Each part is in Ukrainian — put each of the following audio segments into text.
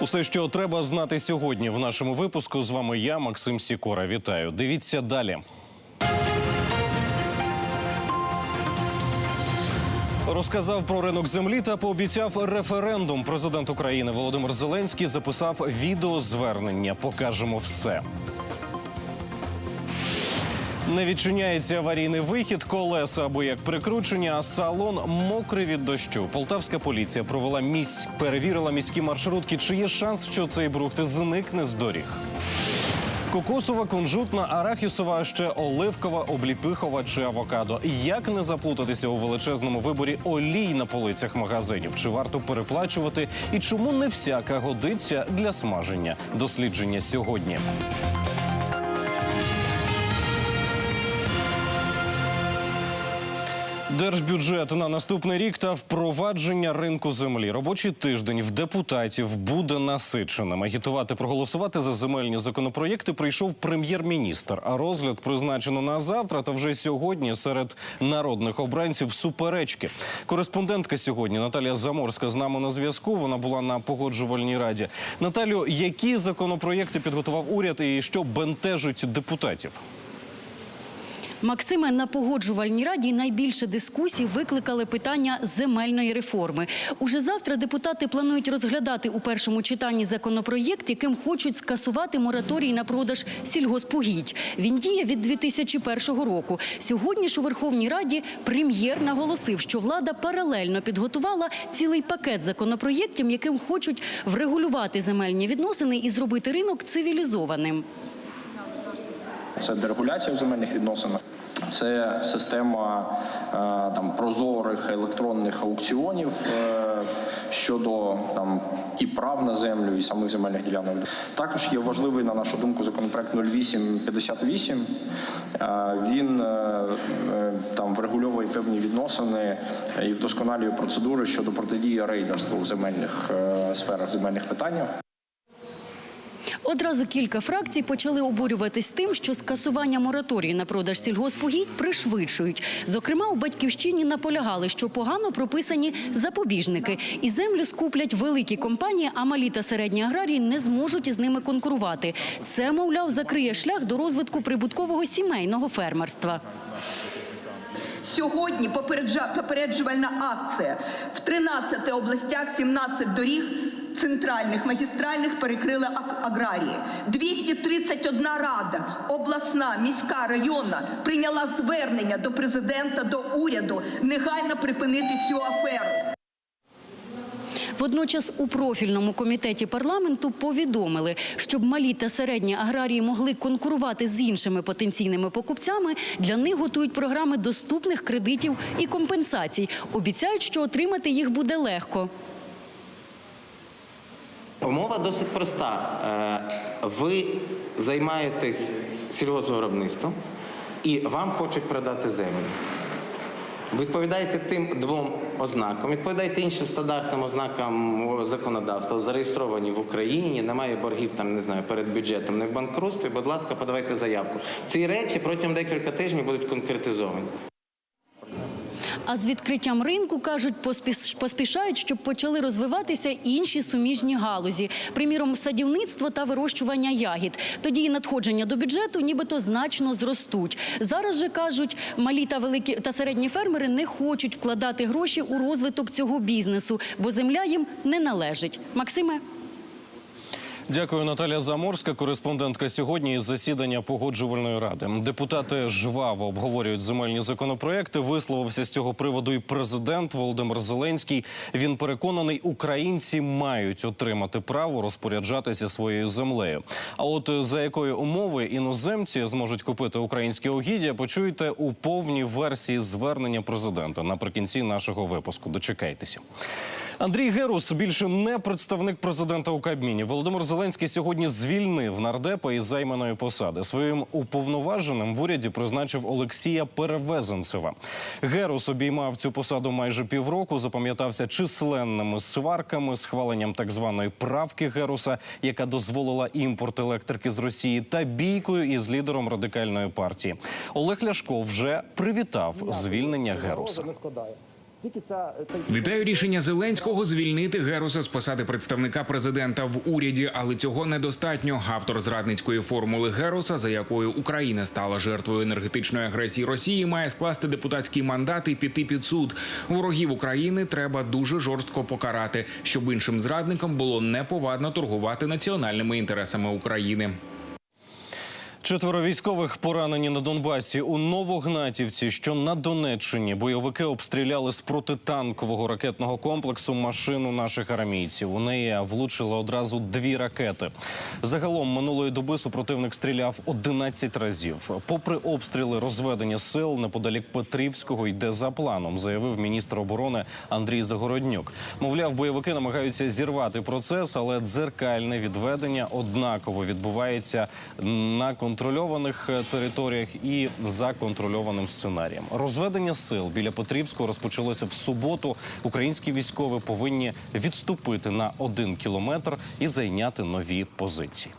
Усе, що треба знати сьогодні в нашому випуску. З вами я, Максим Сікора. Вітаю. Дивіться далі. Розказав про ринок землі та пообіцяв референдум. Президент України Володимир Зеленський записав відеозвернення. Покажемо все. Не відчиняється аварійний вихід, колеса або як прикручені, а салон мокрий від дощу. Полтавська поліція провела місь, перевірила міські маршрутки. Чи є шанс, що цей брухт зникне з доріг? Кокосова, кунжутна, арахісова, ще оливкова, обліпихова чи авокадо. Як не заплутатися у величезному виборі олій на полицях магазинів? Чи варто переплачувати? І чому не всяка годиться для смаження? Дослідження сьогодні. Держбюджет на наступний рік та впровадження ринку землі. Робочий тиждень в депутатів буде насиченим. Агітувати проголосувати за земельні законопроєкти прийшов прем'єр-міністр. А розгляд призначено на завтра. Та вже сьогодні серед народних обранців суперечки. Кореспондентка сьогодні Наталія Заморська з нами на зв'язку. Вона була на погоджувальній раді. Наталю, які законопроєкти підготував уряд і що бентежить депутатів? Максиме, на погоджувальній раді найбільше дискусій викликали питання земельної реформи. Уже завтра депутати планують розглядати у першому читанні законопроєкт, яким хочуть скасувати мораторій на продаж сільгоспугідь. Він діє від 2001 року. Сьогодні ж у Верховній Раді прем'єр наголосив, що влада паралельно підготувала цілий пакет законопроєктів, яким хочуть врегулювати земельні відносини і зробити ринок цивілізованим. Це дерегуляція в земельних відносинах, це система е, там прозорих електронних аукціонів е, щодо там і прав на землю, і самих земельних ділянок. Також є важливий на нашу думку законопроект 0858. Е, Він там врегульовує певні відносини і вдосконалює процедури щодо протидії рейдерству в земельних сферах, земельних питаннях. Одразу кілька фракцій почали обурюватись тим, що скасування мораторію на продаж сільгоспугідь пришвидшують. Зокрема, у батьківщині наполягали, що погано прописані запобіжники, і землю скуплять великі компанії, а малі та середні аграрії не зможуть із ними конкурувати. Це, мовляв, закриє шлях до розвитку прибуткового сімейного фермерства. Сьогодні попереджувальна акція в 13 областях, 17 доріг центральних магістральних перекрили аграрії. 231 рада, обласна, міська, районна прийняла звернення до президента, до уряду негайно припинити цю аферу. Водночас у профільному комітеті парламенту повідомили, щоб малі та середні аграрії могли конкурувати з іншими потенційними покупцями, для них готують програми доступних кредитів і компенсацій. Обіцяють, що отримати їх буде легко. Умова досить проста. Е, Ви займаєтесь сільгоспвиробництвом і вам хочуть продати землю. Відповідаєте тим двом ознакам, відповідаєте іншим стандартним ознакам законодавства, зареєстровані в Україні, немає боргів там, не знаю, перед бюджетом, не в банкрутстві. Будь ласка, подавайте заявку. Ці речі протягом декілька тижнів будуть конкретизовані. А з відкриттям ринку кажуть, поспіш- поспішають, щоб почали розвиватися інші суміжні галузі, приміром, садівництво та вирощування ягід. Тоді і надходження до бюджету нібито значно зростуть. Зараз же кажуть, малі та великі та середні фермери не хочуть вкладати гроші у розвиток цього бізнесу, бо земля їм не належить. Максиме. Дякую, Наталія Заморська, кореспондентка сьогодні із засідання погоджувальної ради. Депутати жваво обговорюють земельні законопроекти. Висловився з цього приводу і президент Володимир Зеленський. Він переконаний, українці мають отримати право розпоряджатися своєю землею. А от за якої умови іноземці зможуть купити українське угіддя, почуєте у повній версії звернення президента наприкінці нашого випуску. Дочекайтеся. Андрій Герус більше не представник президента у Кабміні. Володимир Зеленський сьогодні звільнив нардепа із займаної посади. Своїм уповноваженим в уряді призначив Олексія Перевезенцева. Герус обіймав цю посаду майже півроку. Запам'ятався численними сварками, схваленням так званої правки Геруса, яка дозволила імпорт електрики з Росії, та бійкою із лідером радикальної партії. Олег Ляшко вже привітав звільнення Геруса. Тільки ця Вітаю рішення Зеленського звільнити Геруса з посади представника президента в уряді, але цього недостатньо. Автор зрадницької формули Геруса, за якою Україна стала жертвою енергетичної агресії Росії, має скласти депутатський мандат і піти під суд. Ворогів України треба дуже жорстко покарати, щоб іншим зрадникам було неповадно торгувати національними інтересами України. Четверо військових поранені на Донбасі у Новогнатівці, що на Донеччині. Бойовики обстріляли з протитанкового ракетного комплексу машину наших армійців. У неї влучили одразу дві ракети. Загалом минулої доби супротивник стріляв 11 разів. Попри обстріли, розведення сил неподалік Петрівського йде за планом, заявив міністр оборони Андрій Загороднюк. Мовляв, бойовики намагаються зірвати процес, але дзеркальне відведення однаково відбувається на контрольованих е, територіях і за контрольованим сценарієм. Розведення сил біля Петрівського розпочалося в суботу. Українські військові повинні відступити на один кілометр і зайняти нові позиції.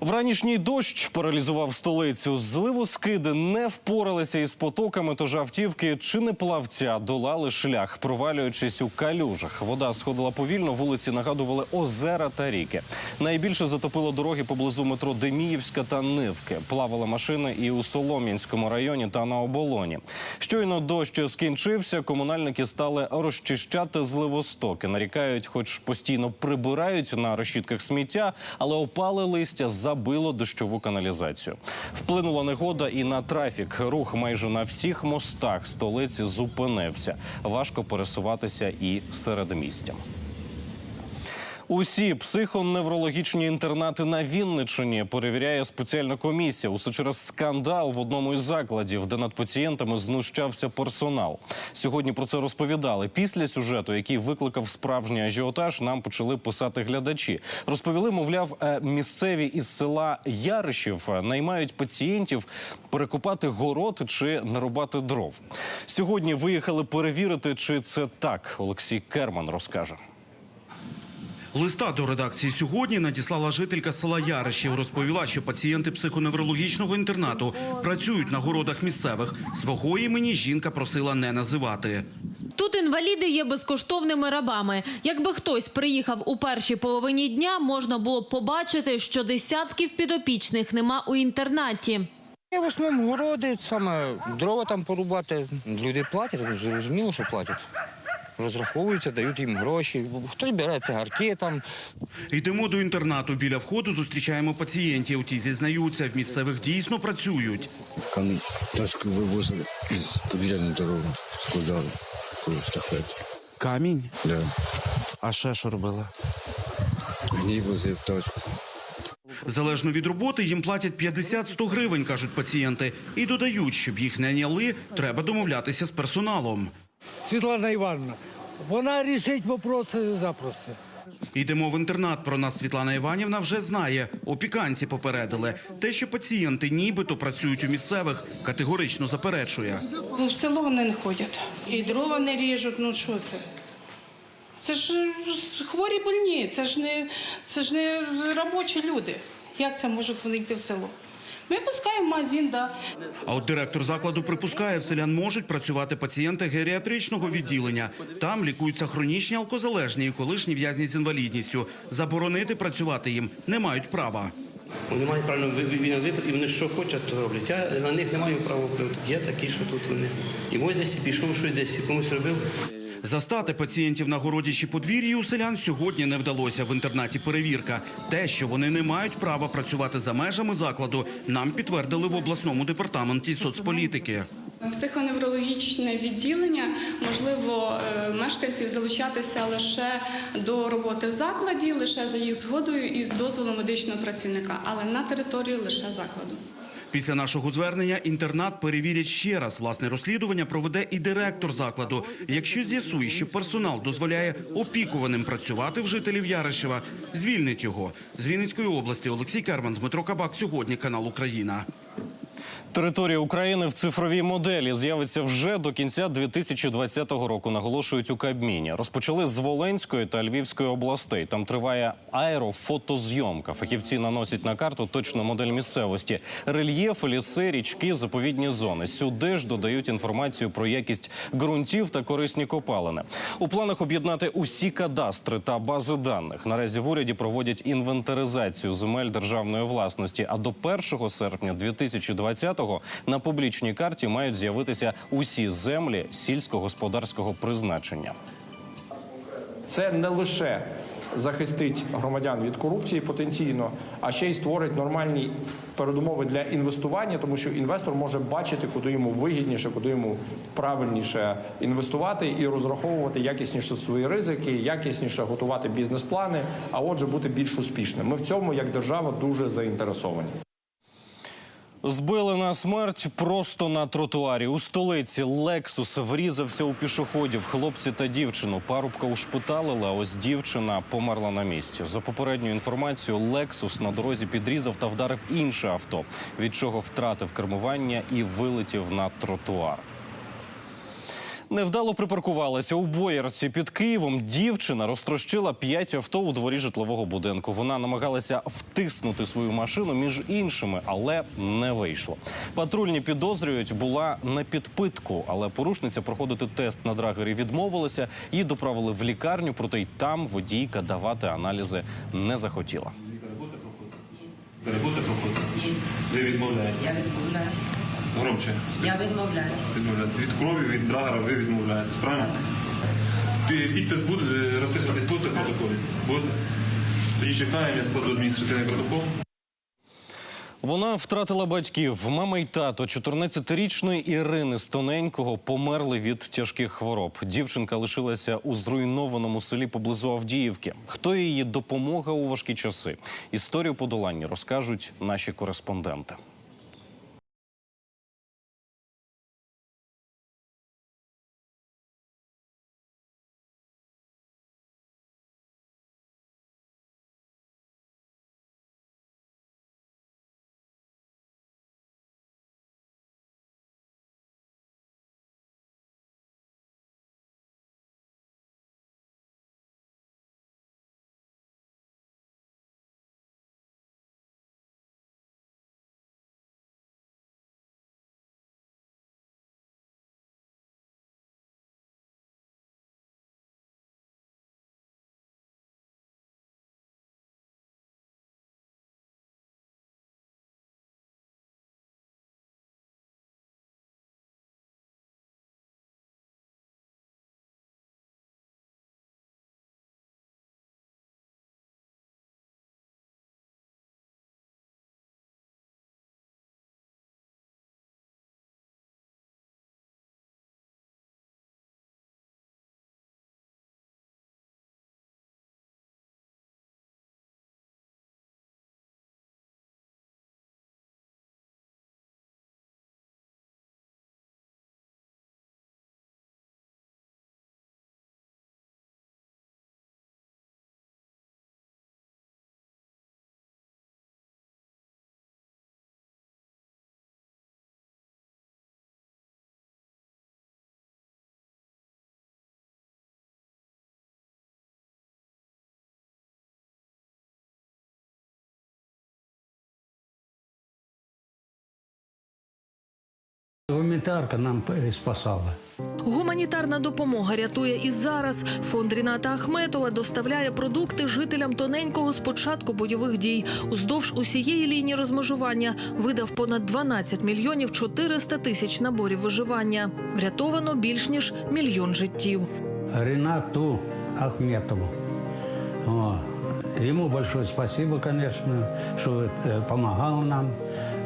Вранішній дощ паралізував столицю. Зливоскиди не впоралися із потоками, тож автівки чи не плавця долали шлях, провалюючись у калюжах. Вода сходила повільно, вулиці нагадували озера та ріки. Найбільше затопило дороги поблизу метро Деміївська та Нивки. Плавали машини і у Солом'янському районі та на оболоні. Щойно дощ скінчився, комунальники стали розчищати зливостоки. Нарікають, хоч постійно прибирають на решітках сміття, але опали листя забило дощову каналізацію. Вплинула негода і на трафік. Рух майже на всіх мостах столиці зупинився. Важко пересуватися і серед містя. Усі психоневрологічні інтернати на Вінниччині перевіряє спеціальна комісія. Усе через скандал в одному із закладів, де над пацієнтами знущався персонал. Сьогодні про це розповідали. Після сюжету, який викликав справжній ажіотаж, нам почали писати глядачі. Розповіли, мовляв, е, місцеві із села Яришів е, наймають пацієнтів перекопати город чи нарубати дров. Сьогодні виїхали перевірити, чи це так. Олексій Керман розкаже. Листа до редакції сьогодні надіслала жителька села Яришів. Розповіла, що пацієнти психоневрологічного інтернату працюють на городах місцевих. Свого імені жінка просила не називати. Тут інваліди є безкоштовними рабами. Якби хтось приїхав у першій половині дня, можна було б побачити, що десятків підопічних нема у інтернаті. Я в основному городи, саме дрова там порубати. Люди платять, зрозуміло, що платять. Розраховуються, дають їм гроші. Хтось бере цигарки там. Йдемо до інтернату. Біля входу зустрічаємо пацієнтів. Ті зізнаються, в місцевих дійсно працюють. Камінь тачку вивозили із підвіряної дороги, складали коли штахет. Камінь? Да. А ще що робила? Гній возив тачку. Залежно від роботи їм платять 50-100 гривень, кажуть пацієнти. І додають, щоб їх не няли, треба домовлятися з персоналом. Світлана Івановна, вона рішить вопроси запросто. Йдемо в інтернат. Про нас Світлана Іванівна вже знає. Опіканці попередили. Те, що пацієнти нібито працюють у місцевих, категорично заперечує. Ну, в село вони не ходять. І дрова не ріжуть, ну що це? Це ж е, хворі больні, це ж не, це ж не робочі люди. Як це можуть вони йти в село? Ми пускаємо в магазин, да. А от директор закладу припускає, в селян можуть працювати пацієнти геріатричного відділення. Там лікуються хронічні алкозалежні і колишні в'язні з інвалідністю. Заборонити працювати їм не мають права. Вони мають правильно вільний виход, і вони що хочуть, то роблять. Я на них не маю права. Є такі, що тут вони. І мой десь пішов, щось десь комусь робив. Застати пацієнтів на городі чи подвір'ї у селян сьогодні не вдалося. В інтернаті перевірка. Те, що вони не мають права працювати за межами закладу, нам підтвердили в обласному департаменті соцполітики. Психоневрологічне відділення можливо е, мешканців залучатися лише до роботи в закладі, лише за їх згодою і з дозволу медичного працівника, але на території лише закладу. Після нашого звернення інтернат перевірять ще раз. Власне розслідування проведе і директор закладу. Якщо з'ясує, що персонал дозволяє опікуваним працювати в жителів Яришева, звільнить його. З Вінницької області Олексій Керман, Дмитро Кабак. Сьогодні канал Україна. Територія України в цифровій моделі з'явиться вже до кінця 2020 року. Наголошують у Кабміні. Розпочали з Волинської та Львівської областей. Там триває аерофотозйомка. Фахівці наносять на карту точну модель місцевості, рельєфи, ліси, річки, заповідні зони. Сюди ж додають інформацію про якість ґрунтів та корисні копалини. У планах об'єднати усі кадастри та бази даних. Наразі в уряді проводять інвентаризацію земель державної власності. А до 1 серпня 2020-го на публічній карті мають з'явитися усі землі сільськогосподарського призначення. Це не лише захистить громадян від корупції потенційно, а ще й створить нормальні передумови для інвестування, тому що інвестор може бачити, куди йому вигідніше, куди йому правильніше інвестувати і розраховувати якісніше свої ризики, якісніше готувати бізнес-плани, а отже, бути більш успішним. Ми в цьому як держава дуже заінтересовані. Збили на смерть просто на тротуарі. У столиці Лексус врізався у пішоходів. Хлопці та дівчину. Парубка ушпиталила. а ось дівчина померла на місці. За попередньою інформацією, Лексус на дорозі підрізав та вдарив інше авто, від чого втратив кермування і вилетів на тротуар. Невдало припаркувалася у Боярці під Києвом. Дівчина розтрощила п'ять авто у дворі житлового будинку. Вона намагалася втиснути свою машину між іншими, але не вийшло. Патрульні підозрюють, була на підпитку, але порушниця проходити тест на драгері відмовилася. Її доправили в лікарню, проте й там водійка давати аналізи не захотіла. Перебути проходити? Ви відмовляєте? Я відмовляюсь. Громче. Я відмовляюсь. Відмовляєте. Від крові, від драгера ви відмовляєтесь, правильно? Пі- Підпис буде, розписуватись будете в протоколі? Будете? Тоді чекаємо, я складу адміністративний протокол. Вона втратила батьків. Мама й тато 14-річної Ірини з тоненького померли від тяжких хвороб. Дівчинка лишилася у зруйнованому селі поблизу Авдіївки. Хто її допомога у важкі часи? Історію подолання розкажуть наші кореспонденти. Гуманітарка нам спасала. Гуманітарна допомога рятує і зараз. Фонд Ріната Ахметова доставляє продукти жителям тоненького з початку бойових дій. Уздовж усієї лінії розмежування видав понад 12 мільйонів 400 тисяч наборів виживання. Врятовано більш ніж мільйон життів. Ренату Ахметову. О, ему большое спасибо, конечно, что э, помогал нам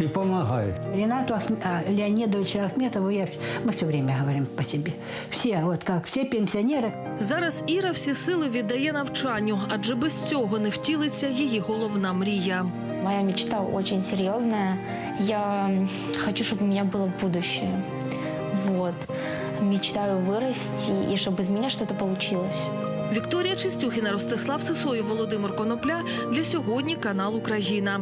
и помогает. Ренату Ахм- а, Леонидовичу Ахметову я, мы все время говорим по себе. Все, вот как все пенсионеры, Зараз Іра всі сили віддає навчанню, адже без цього не втілиться її головна мрія. Моя мечта очень серьезная. Я м, хочу, чтобы у меня было будущее. Вот. Мечтаю вырасти и чтобы из меня что-то получилось. Вікторія Чистюхіна, Ростислав Сисоєв, Володимир Конопля. Для сьогодні канал Україна.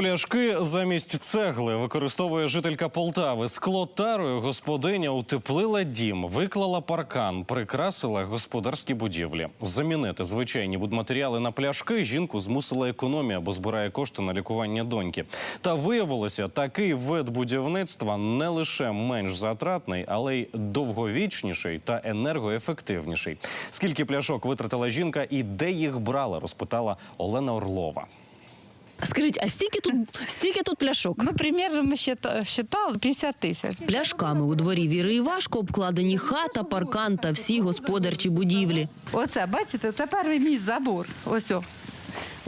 Пляшки замість цегли використовує жителька Полтави. Скло тарою господиня утеплила дім, виклала паркан, прикрасила господарські будівлі. Замінити звичайні будматеріали на пляшки жінку змусила економія, бо збирає кошти на лікування доньки. Та виявилося, такий вид будівництва не лише менш затратний, але й довговічніший та енергоефективніший. Скільки пляшок витратила жінка і де їх брала, розпитала Олена Орлова. Скажіть, а стільки тут стільки тут пляшок? Ну, примерно ми считали 50 тисяч. Пляшками у дворі Віри Івашко обкладені хата, паркан та всі господарчі будівлі. Оце, бачите, це перший мій забор. Ось. о.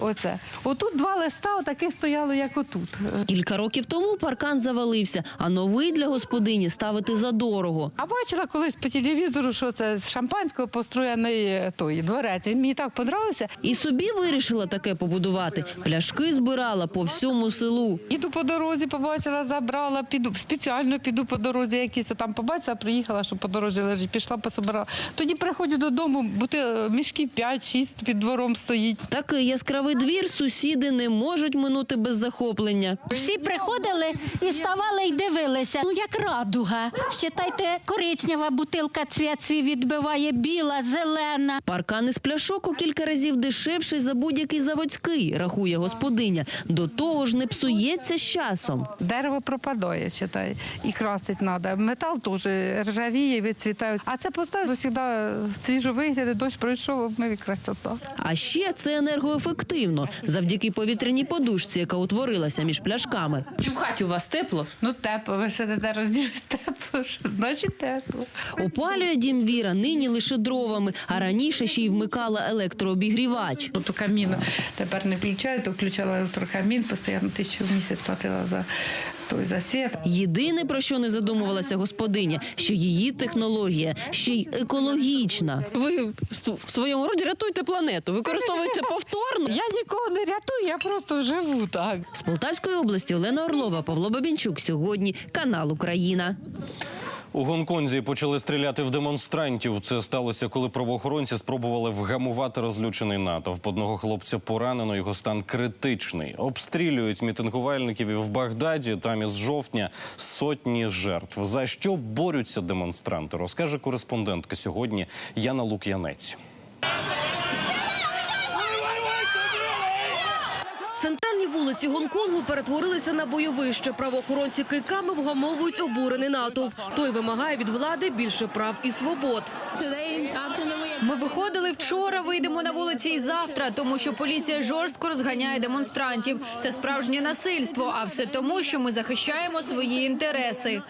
Оце. Отут два листа отаких стояло, як отут. Кілька років тому паркан завалився, а новий для господині ставити задорого. А бачила колись по телевізору, що це з шампанського построєний е, той дворець. Він мені так подобався. І собі вирішила таке побудувати. Пляшки збирала по всьому селу. Іду по дорозі, побачила, забрала, піду спеціально піду по дорозі, якісь там побачила, приїхала, що по дорозі лежить, пішла, пособирала. Тоді приходжу додому, бути мішків 5-6 під двором стоїть. Такий яскравий двір сусіди не можуть минути без захоплення. Всі приходили і ставали і дивилися. Ну як радуга. Считайте, коричнева бутилка цвіт свій відбиває, біла, зелена. Паркан із пляшок у кілька разів дешевший за будь-який заводський, рахує господиня. До того ж не псується з часом. Дерево пропадає, считай, і красить треба. Метал теж ржавіє, відцвітають. А це поставив завжди свіжо вигляди, дощ пройшов, обмив і красота. А ще це енергоефективно завдяки повітряній подушці, яка утворилася між пляшками. Чи в хаті у вас тепло? Ну тепло, ви сидите не розділись тепло. Що значить тепло? Опалює дім Віра нині лише дровами, а раніше ще й вмикала електрообігрівач. Тут каміна тепер не включаю, то включала електрокамін, постійно тисячу в місяць платила за той за світ. Єдине про що не задумувалася господиня, що її технологія ще й екологічна. Ви в своєму роді рятуєте планету, використовуєте повторно. Я нікого не рятую, я просто живу так. З Полтавської області Олена Орлова, Павло Бабінчук. Сьогодні канал Україна. У Гонконзі почали стріляти в демонстрантів. Це сталося, коли правоохоронці спробували вгамувати розлючений натовп. Одного хлопця поранено, його стан критичний. Обстрілюють мітингувальників і в Багдаді. Там із жовтня сотні жертв. За що борються демонстранти? Розкаже кореспондентка сьогодні Яна Лук'янець. Центральні вулиці Гонконгу перетворилися на бойовище. Правоохоронці кийками вгамовують обурений натовп. Той вимагає від влади більше прав і свобод. Ми виходили вчора, вийдемо на вулиці і завтра, тому що поліція жорстко розганяє демонстрантів. Це справжнє насильство, а все тому, що ми захищаємо свої інтереси.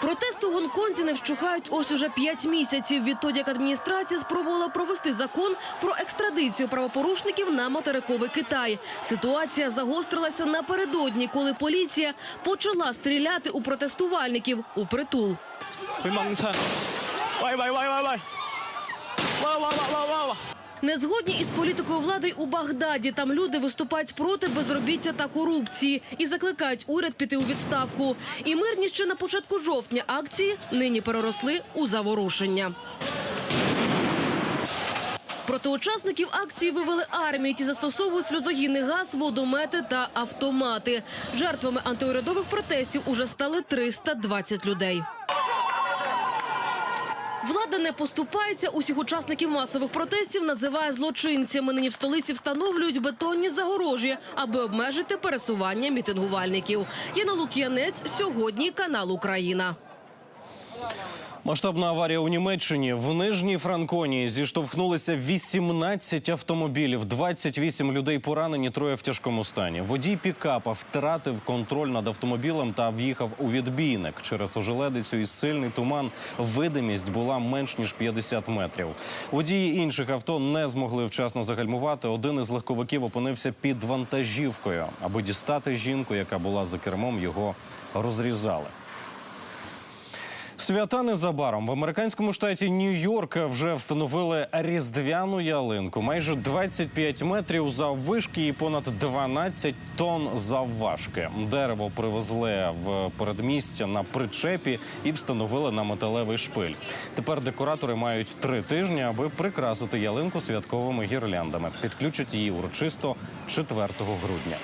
Протести у Гонконзі не вщухають ось уже п'ять місяців. Відтоді як адміністрація спробувала провести закон про екстрадицію правопорушників на материковий Китай. Ситуація загострилася напередодні, коли поліція почала стріляти у протестувальників у притул. Не згодні із політикою влади у Багдаді. Там люди виступають проти безробіття та корупції і закликають уряд піти у відставку. І мирні ще на початку жовтня акції нині переросли у заворушення. Проти учасників акції вивели армію. Ті застосовують сльозогінний газ, водомети та автомати. Жертвами антиурядових протестів уже стали 320 людей. Влада не поступається. Усіх учасників масових протестів називає злочинцями. Нині в столиці встановлюють бетонні загорожі, аби обмежити пересування мітингувальників. Яна Лук'янець сьогодні канал Україна. Масштабна аварія у Німеччині в Нижній Франконії зіштовхнулися 18 автомобілів, 28 людей поранені, троє в тяжкому стані. Водій пікапа втратив контроль над автомобілем та в'їхав у відбійник. Через ожеледицю і сильний туман видимість була менш ніж 50 метрів. Водії інших авто не змогли вчасно загальмувати. Один із легковиків опинився під вантажівкою. Аби дістати жінку, яка була за кермом, його розрізали. Свята незабаром в американському штаті Нью-Йорк вже встановили різдвяну ялинку. Майже 25 метрів заввишки і понад 12 тонн завважки. Дерево привезли в передмістя на причепі і встановили на металевий шпиль. Тепер декоратори мають три тижні, аби прикрасити ялинку святковими гірляндами. Підключать її урочисто 4 грудня.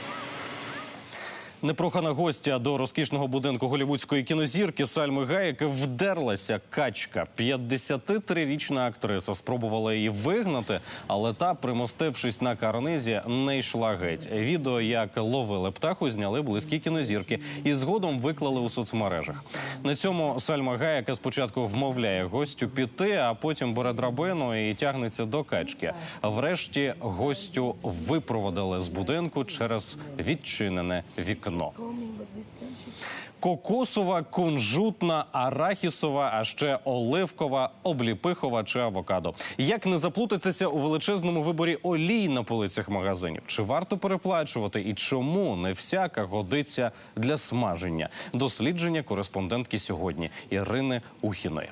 Непрохана гостя до розкішного будинку голівудської кінозірки Сальми Гаєк вдерлася качка. 53-річна актриса спробувала її вигнати, але та, примостившись на карнизі, не йшла геть. Відео, як ловили птаху, зняли близькі кінозірки і згодом виклали у соцмережах. На цьому Сальма Гаєк спочатку вмовляє гостю піти, а потім бере драбину і тягнеться до качки. Врешті гостю випроводили з будинку через відчинене вікно. Кокосова, кунжутна, арахісова, а ще оливкова, обліпихова чи авокадо. Як не заплутатися у величезному виборі олій на полицях магазинів? Чи варто переплачувати і чому не всяка годиться для смаження? Дослідження кореспондентки сьогодні Ірини Ухіної.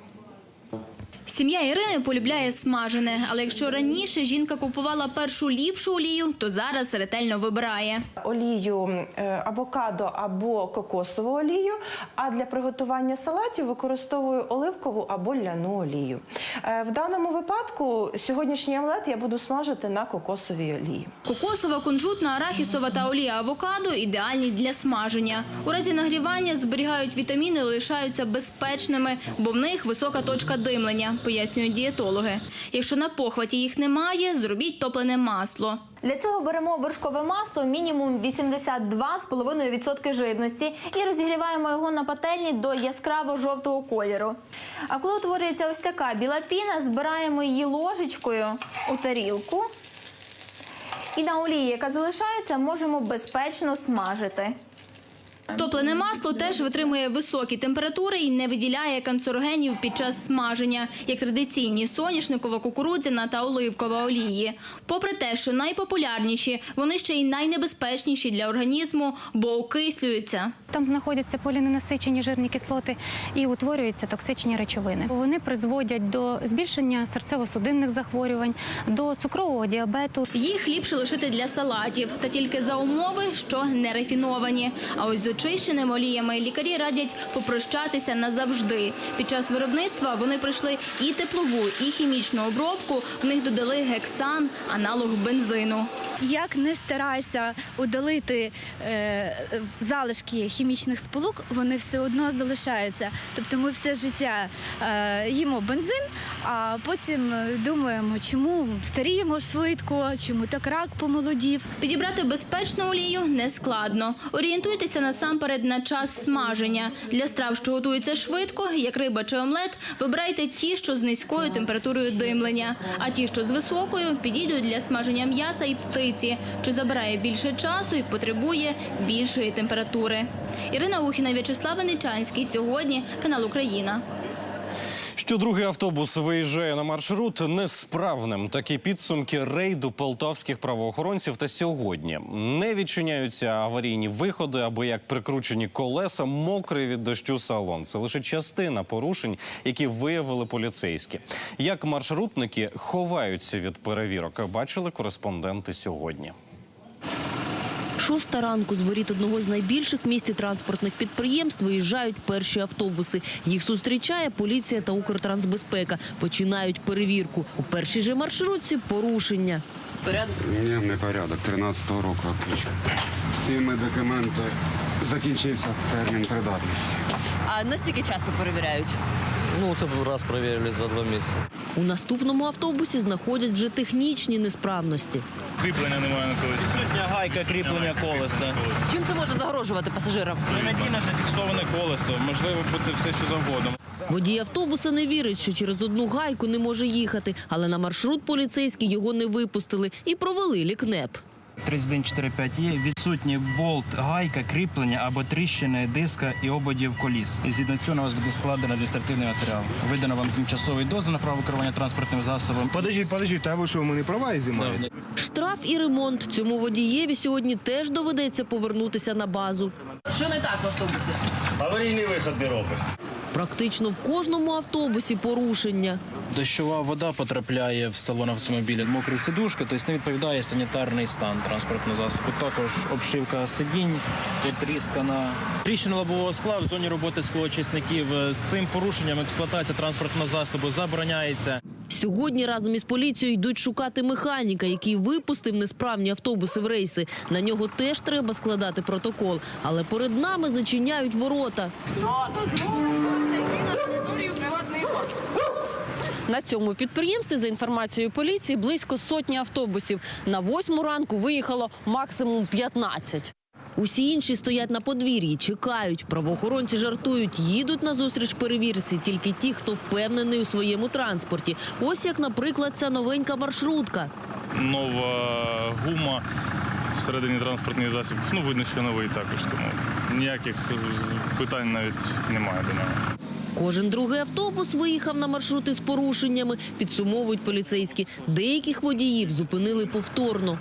Сім'я Ірини полюбляє смажене, але якщо раніше жінка купувала першу ліпшу олію, то зараз ретельно вибирає. олію е, авокадо або кокосову олію, а для приготування салатів використовую оливкову або ляну олію. Е, В даному випадку сьогоднішній омлет я буду смажити на кокосовій олії. Кокосова, кунжутна, арахісова та олія авокадо ідеальні для смаження. У разі нагрівання зберігають вітаміни, лишаються безпечними, бо в них висока точка димлення, пояснюють дієтологи. Якщо на похваті їх немає, зробіть топлене масло. Для цього беремо вершкове масло мінімум 82,5% жирності і розігріваємо його на пательні до яскраво жовтого кольору. А коли утворюється ось така біла піна, збираємо її ложечкою у тарілку. І на олії, яка залишається, можемо безпечно смажити. Топлене масло теж витримує високі температури і не виділяє канцерогенів під час смаження, як традиційні соняшникова, кукурудзяна та оливкова олії. Попри те, що найпопулярніші, вони ще й найнебезпечніші для організму, бо окислюються. Там знаходяться поліненасичені жирні кислоти і утворюються токсичні речовини. Вони призводять до збільшення серцево-судинних захворювань, до цукрового діабету. Їх ліпше лишити для салатів, та тільки за умови, що не рафіновані. А ось з очищеними оліями лікарі радять попрощатися назавжди. Під час виробництва вони пройшли і теплову, і хімічну обробку. В них додали гексан, аналог бензину. Як не старайся удалити е, залишки хімічних сполук, вони все одно залишаються. Тобто ми все життя е, їмо бензин, а потім е, думаємо, чому старіємо швидко, чому так рак помолодів. Підібрати безпечну олію не складно. Орієнтуйтеся насамперед на час смаження. Для страв, що готуються швидко, як риба чи омлет, вибирайте ті, що з низькою температурою димлення, а ті, що з високою, підійдуть для смаження м'яса і птиці, що забирає більше часу і потребує більшої температури. Ірина Ухіна, В'ячеслав Нечанський Сьогодні канал Україна. Щодругий автобус виїжджає на маршрут несправним. Такі підсумки рейду полтавських правоохоронців та сьогодні не відчиняються аварійні виходи, або як прикручені колеса, мокрий від дощу салон. Це лише частина порушень, які виявили поліцейські. Як маршрутники ховаються від перевірок, бачили кореспонденти сьогодні. Шоста ранку з воріт одного з найбільших в місті транспортних підприємств виїжджають перші автобуси. Їх зустрічає поліція та Укртрансбезпека. Починають перевірку. У першій же маршрутці порушення. Порядок? Ні, не порядок. 13-го року відключив. Всі ми документи закінчився термін придатності. А настільки часто перевіряють? Ну, це раз перевірили за два місяці. У наступному автобусі знаходять вже технічні несправності. Кріплення немає на колесі. Відсутня гайка кріплення колеса. Чим це може загрожувати пасажирам? Ненадійно зафіксоване колесо. Можливо бути все, що завгодно. Водій автобуса не вірить, що через одну гайку не може їхати, але на маршрут поліцейські його не випустили і провели лікнеп. 3145 є відсутні болт, гайка, кріплення або тріщини диска і ободів коліс. І згідно цього на вас буде складено адміністративний матеріал. Видано вам тимчасовий дозвіл на право керування транспортним засобом. Подождіть, подождіть, та ви що, ми не права і? Штраф і ремонт цьому водієві сьогодні теж доведеться повернутися на базу. Що не так в автобусі? Аварійний виход не робить. Практично в кожному автобусі порушення. Дощова вода потрапляє в салон автомобіля. Мокрі сидушки, тобто не відповідає санітарний стан транспортного засобу. Також обшивка сидінь потріскана. Тріщина лобового скла в зоні роботи склоочисників. З цим порушенням експлуатація транспортного засобу забороняється. Сьогодні разом із поліцією йдуть шукати механіка, який випустив несправні автобуси в рейси. На нього теж треба складати протокол. Але перед нами зачиняють ворота. На цьому підприємстві, за інформацією поліції, близько сотні автобусів. На восьму ранку виїхало максимум 15. Усі інші стоять на подвір'ї, чекають. Правоохоронці жартують, їдуть на зустріч перевірці тільки ті, хто впевнений у своєму транспорті. Ось як, наприклад, ця новенька маршрутка. нова гума всередині транспортний засіб. Ну, видно, що новий також, тому ніяких питань навіть немає до нього. Кожен другий автобус виїхав на маршрути з порушеннями, підсумовують поліцейські. Деяких водіїв зупинили повторно.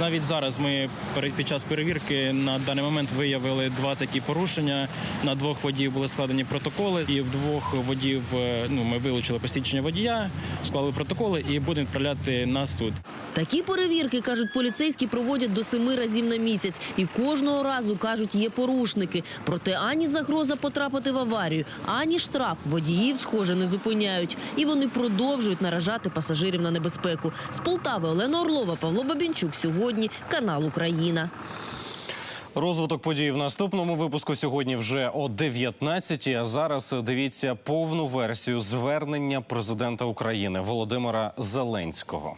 Навіть зараз ми під час перевірки на даний момент виявили два такі порушення. На двох водіїв були складені протоколи, і в двох водіїв е, ну, ми вилучили посвідчення водія, склали протоколи і будемо відправляти на суд. Такі перевірки, кажуть поліцейські, проводять до семи разів на місяць. І кожного разу, кажуть, є порушники. Проте ані загроза потрапити в аварію, ані штраф водіїв, схоже, не зупиняють. І вони продовжують наражати пасажирів на небезпеку. З Полтави Олена Орлова, Павло Бабінчук. Сьогодні канал Україна. Розвиток подій в наступному випуску сьогодні вже о 19 А зараз дивіться повну версію звернення президента України Володимира Зеленського.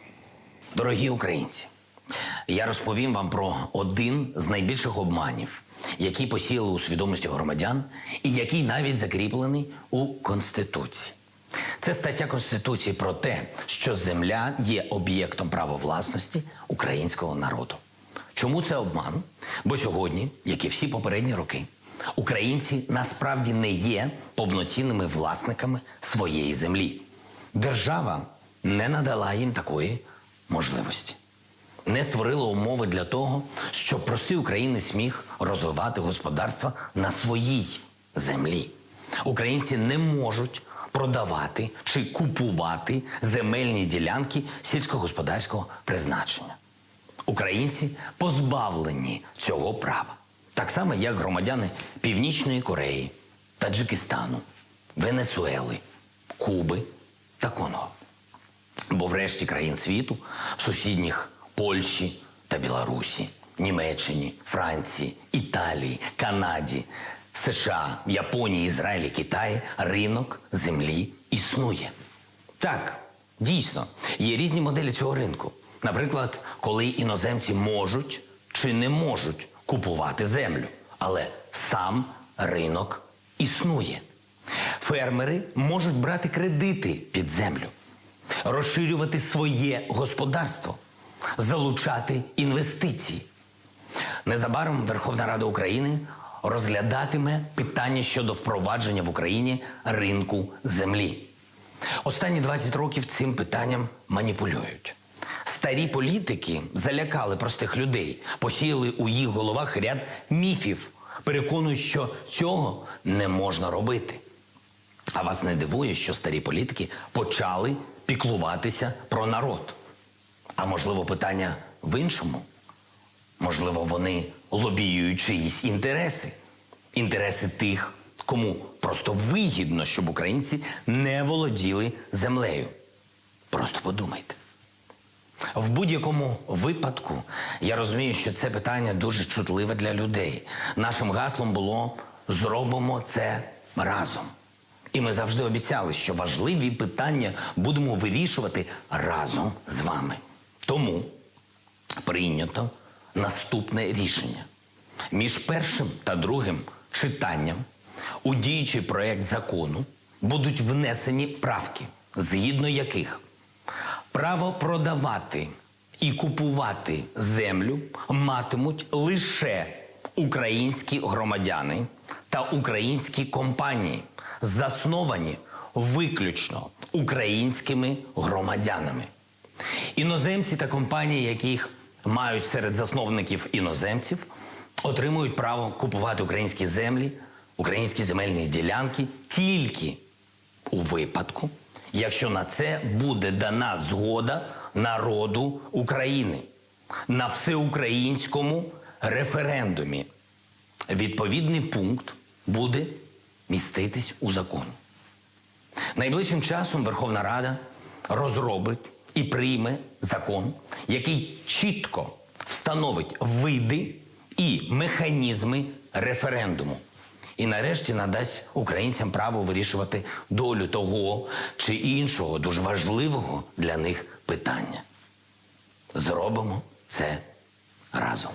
Дорогі українці, я розповім вам про один з найбільших обманів, які посіяли у свідомості громадян, і який навіть закріплений у Конституції. Це стаття Конституції про те, що земля є об'єктом права власності українського народу. Чому це обман? Бо сьогодні, як і всі попередні роки, українці насправді не є повноцінними власниками своєї землі. Держава не надала їм такої можливості. Не створила умови для того, щоб простий українець міг розвивати господарство на своїй землі. Українці не можуть продавати чи купувати земельні ділянки сільськогосподарського призначення. Українці позбавлені цього права. Так само, як громадяни Північної Кореї, Таджикистану, Венесуели, Куби та Конго. Бо в решті країн світу, в сусідніх Польщі та Білорусі, Німеччині, Франції, Італії, Канаді, США, Японії, Ізраїлі, Китаї ринок землі існує. Так, дійсно, є різні моделі цього ринку. Наприклад, коли іноземці можуть чи не можуть купувати землю, але сам ринок існує. Фермери можуть брати кредити під землю, розширювати своє господарство, залучати інвестиції. Незабаром Верховна Рада України розглядатиме питання щодо впровадження в Україні ринку землі. Останні 20 років цим питанням маніпулюють. Старі політики залякали простих людей, посіяли у їх головах ряд міфів, переконують, що цього не можна робити. А вас не дивує, що старі політики почали піклуватися про народ. А можливо, питання в іншому? Можливо, вони лобіюють чиїсь інтереси, інтереси тих, кому просто вигідно, щоб українці не володіли землею. Просто подумайте. В будь-якому випадку я розумію, що це питання дуже чутливе для людей. Нашим гаслом було зробимо це разом. І ми завжди обіцяли, що важливі питання будемо вирішувати разом з вами. Тому прийнято наступне рішення. Між першим та другим читанням у діючий проект закону будуть внесені правки, згідно яких право продавати і купувати землю матимуть лише українські громадяни та українські компанії, засновані виключно українськими громадянами. Іноземці та компанії, яких мають серед засновників іноземців, отримують право купувати українські землі, українські земельні ділянки тільки у випадку, якщо на це буде дана згода народу України на всеукраїнському референдумі. Відповідний пункт буде міститись у законі. Найближчим часом Верховна Рада розробить і прийме закон, який чітко встановить види і механізми референдуму. І нарешті надасть українцям право вирішувати долю того чи іншого дуже важливого для них питання. Зробимо це разом.